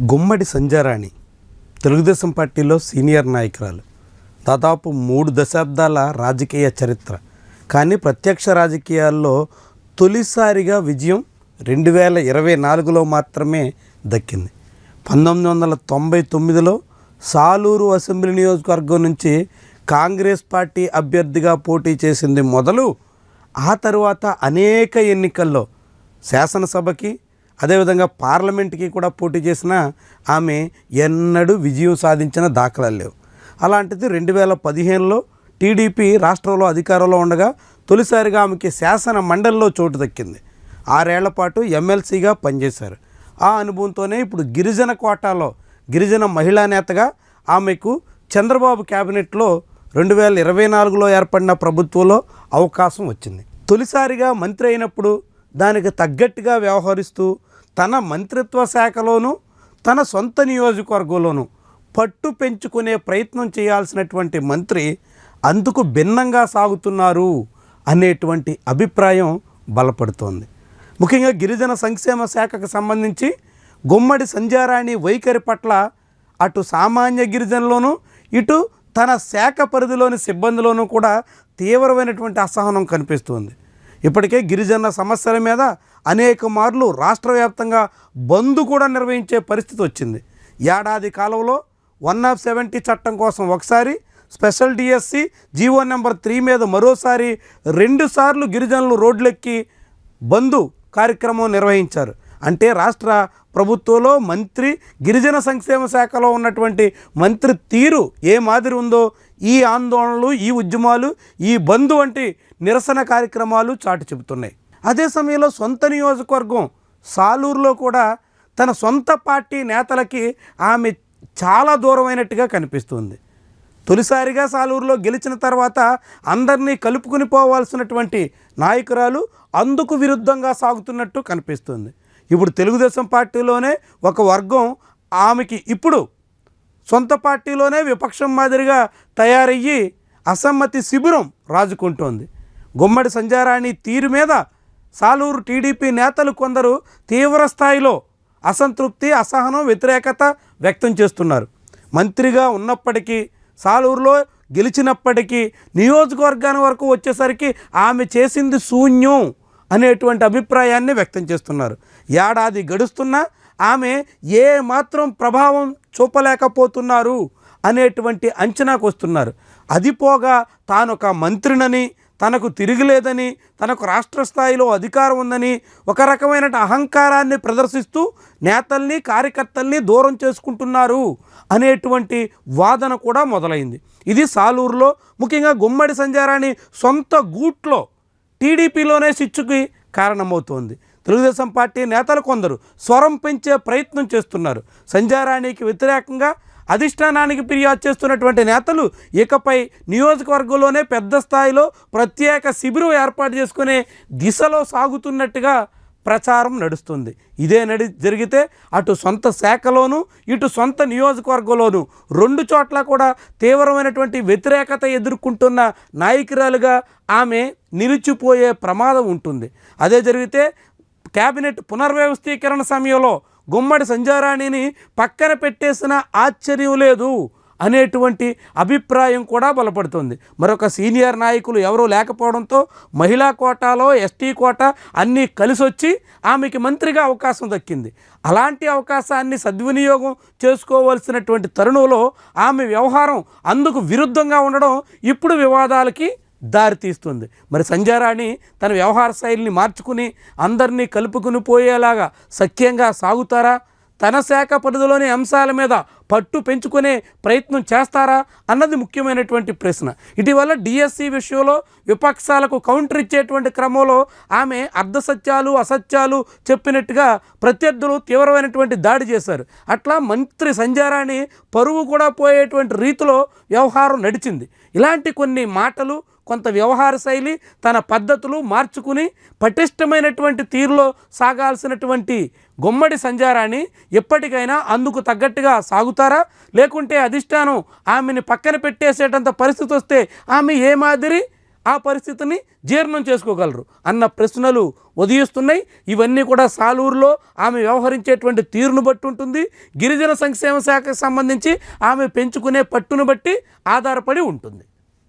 గుమ్మడి సంజారాణి. తెలుగుదేశం పార్టీలో సీనియర్ నాయకురాలు. దాదాపు మూడు దశాబ్దాల రాజకీయ చరిత్ర. కానీ ప్రత్యక్ష రాజకీయాల్లో తొలిసారిగా విజయం రెండు వేల ఇరవై నాలుగులో మాత్రమే దక్కింది. పంతొమ్మిది వందల తొంభై తొమ్మిదిలో సాలూరు అసెంబ్లీ నియోజకవర్గం నుంచి కాంగ్రెస్ పార్టీ అభ్యర్థిగా పోటీ చేసింది మొదలు ఆ తరువాత అనేక ఎన్నికల్లో శాసనసభకి అదేవిధంగా పార్లమెంట్కి కూడా పోటీ చేసిన ఆమె ఎన్నడూ విజయం సాధించిన దాఖలాలు లేవు. అలాంటిది రెండు వేల పదిహేనులో టీడీపీ రాష్ట్రంలో అధికారంలో ఉండగా తొలిసారిగా ఆమెకి శాసన మండలిలో చోటు దక్కింది. ఆరేళ్ళ పాటు ఎమ్మెల్సీగా పనిచేశారు. ఆ అనుభవంతోనే ఇప్పుడు గిరిజన కోటాలో గిరిజన మహిళా నేతగా ఆమెకు చంద్రబాబు క్యాబినెట్లో రెండు వేల ఇరవై నాలుగులో ఏర్పడిన ప్రభుత్వంలో అవకాశం వచ్చింది. తొలిసారిగా మంత్రి అయినప్పుడు దానికి తగ్గట్టుగా వ్యవహరిస్తూ తన మంత్రిత్వ శాఖలోనూ తన సొంత నియోజకవర్గంలోనూ పట్టు పెంచుకునే ప్రయత్నం చేయాల్సినటువంటి మంత్రి అందుకు భిన్నంగా సాగుతున్నారు అనేటువంటి అభిప్రాయం బలపడుతోంది. ముఖ్యంగా గిరిజన సంక్షేమ శాఖకు సంబంధించి గుమ్మడి సంధ్యారాణి వైఖరి పట్ల అటు సామాన్య గిరిజనులోనూ ఇటు తన శాఖ పరిధిలోని సిబ్బందిలోనూ కూడా తీవ్రమైనటువంటి అసహనం కనిపిస్తుంది. ఇప్పటికే గిరిజన సమస్యల మీద అనేక మార్లు రాష్ట్ర వ్యాప్తంగా బంద్ కూడా నిర్వహించే పరిస్థితి వచ్చింది. ఏడాది కాలంలో వన్ ఆఫ్ సెవెంటీ చట్టం కోసం ఒకసారి special DSC GO number three మీద మరోసారి రెండుసార్లు గిరిజనులు రోడ్లెక్కి బంధు కార్యక్రమం నిర్వహించారు. అంటే రాష్ట్ర ప్రభుత్వంలో మంత్రి గిరిజన సంక్షేమ శాఖలో ఉన్నటువంటి మంత్రి తీరు ఏ మాదిరి ఉందో ఈ ఆందోళనలు ఈ ఉద్యమాలు ఈ బంధు వంటి నిరసన కార్యక్రమాలు చాటి చెబుతున్నాయి. అదే సమయంలో సొంత నియోజకవర్గం సాలూరులో కూడా తన సొంత పార్టీ నేతలకి ఆమె చాలా దూరమైనట్టుగా కనిపిస్తుంది. తొలిసారిగా సాలూరులో గెలిచిన తర్వాత అందరినీ కలుపుకుని పోవాల్సినటువంటి నాయకురాలు అందుకు విరుద్ధంగా సాగుతున్నట్టు కనిపిస్తుంది. ఇప్పుడు తెలుగుదేశం పార్టీలోనే ఒక వర్గం ఆమెకి ఇప్పుడు సొంత పార్టీలోనే విపక్షం మాదిరిగా తయారయ్యి అసమ్మతి శిబిరం రాజుకుంటోంది. గుమ్మడి సంజారాణి తీరు మీద సాలూరు టీడీపీ నేతలు కొందరు తీవ్ర స్థాయిలో అసంతృప్తి అసహనం వ్యతిరేకత వ్యక్తం చేస్తున్నారు. మంత్రిగా ఉన్నప్పటికీ సాలూరులో గెలిచినప్పటికీ నియోజకవర్గాన్ని వరకు వచ్చేసరికి ఆమె చేసింది శూన్యం అనేటువంటి అభిప్రాయాన్ని వ్యక్తం చేస్తున్నారు. ఏడాది గడుస్తున్నా ఆమె ఏ మాత్రం ప్రభావం చూపలేకపోతున్నారు అనేటువంటి అంచనాకు వస్తున్నారు. అది పోగా తానొక మంత్రినని తనకు తిరిగిలేదని తనకు రాష్ట్ర స్థాయిలో అధికారం ఉందని ఒక రకమైన అహంకారాన్ని ప్రదర్శిస్తూ నేతల్ని కార్యకర్తల్ని దూరం చేసుకుంటున్నారు అనేటువంటి వాదన కూడా మొదలైంది. ఇది సాలూరులో ముఖ్యంగా గుమ్మడి సంజారాణి సొంత గూట్లో టీడీపీలోనే సిచ్చుకి కారణమవుతోంది. తెలుగుదేశం పార్టీ నేతలు కొందరు స్వరం పెంచే ప్రయత్నం చేస్తున్నారు. సంజారాణికి వ్యతిరేకంగా అధిష్టానానికి ఫిర్యాదు చేస్తున్నటువంటి నేతలు ఇకపై నియోజకవర్గంలోనే పెద్ద స్థాయిలో ప్రత్యేక శిబిరం ఏర్పాటు చేసుకునే దిశలో సాగుతున్నట్టుగా ప్రచారం నడుస్తుంది. ఇదే నడి జరిగితే అటు సొంత శాఖలోనూ ఇటు సొంత నియోజకవర్గంలోనూ రెండు చోట్ల కూడా తీవ్రమైనటువంటి వ్యతిరేకత ఎదుర్కొంటున్న నాయకురాలుగా ఆమె నిలిచిపోయే ప్రమాదం ఉంటుంది. అదే జరిగితే కేబినెట్ పునర్వ్యవస్థీకరణ సమయంలో గుమ్మడి సంజారాణిని పక్కన పెట్టేసిన ఆశ్చర్యం లేదు అనేటువంటి అభిప్రాయం కూడా బలపడుతుంది. మరొక సీనియర్ నాయకులు ఎవరూ లేకపోవడంతో మహిళా కోటాలో ఎస్టీ కోటా అన్నీ కలిసి వచ్చి ఆమెకి మంత్రిగా అవకాశం దక్కింది. అలాంటి అవకాశాన్ని సద్వినియోగం చేసుకోవాల్సినటువంటి తరుణంలో ఆమె వ్యవహారం అందుకు విరుద్ధంగా ఉండడం ఇప్పుడు వివాదాలకి దారితీస్తుంది మరి సంజారాణి తన వ్యవహార శైలిని మార్చుకుని అందరినీ కలుపుకుని పోయేలాగా సఖ్యంగా సాగుతారా? తన శాఖ పరిధిలోని అంశాల మీద పట్టు పెంచుకునే ప్రయత్నం చేస్తారా? అన్నది ముఖ్యమైనటువంటి ప్రశ్న. ఇటీవల డిఎస్సి విషయంలో విపక్షాలకు కౌంటర్ ఇచ్చేటువంటి క్రమంలో ఆమె అర్ధసత్యాలు అసత్యాలు చెప్పినట్టుగా ప్రత్యర్థులు తీవ్రమైనటువంటి దాడి చేశారు. అట్లా మంత్రి సంజారాణి పరువు కూడా పోయేటువంటి రీతిలో వ్యవహారం నడిచింది. ఇలాంటి కొన్ని మాటలు కొంత వ్యవహార శైలి తన పద్ధతులు మార్చుకుని పటిష్టమైనటువంటి తీరులో సాగాల్సినటువంటి గుమ్మడి సంజారాన్ని ఎప్పటికైనా అందుకు తగ్గట్టుగా సాగుతారా? లేకుంటే అధిష్టానం ఆమెని పక్కన పెట్టేసేటంత పరిస్థితి వస్తే ఆమె ఏ మాదిరి ఆ పరిస్థితిని జీర్ణం చేసుకోగలరు అన్న ప్రశ్నలు ఉదయిస్తున్నాయి. ఇవన్నీ కూడా సాలూరులో ఆమె వ్యవహరించేటువంటి తీరును బట్టి ఉంటుంది. గిరిజన సంక్షేమ శాఖకు సంబంధించి ఆమె పెంచుకునే పట్టును బట్టి ఆధారపడి ఉంటుంది.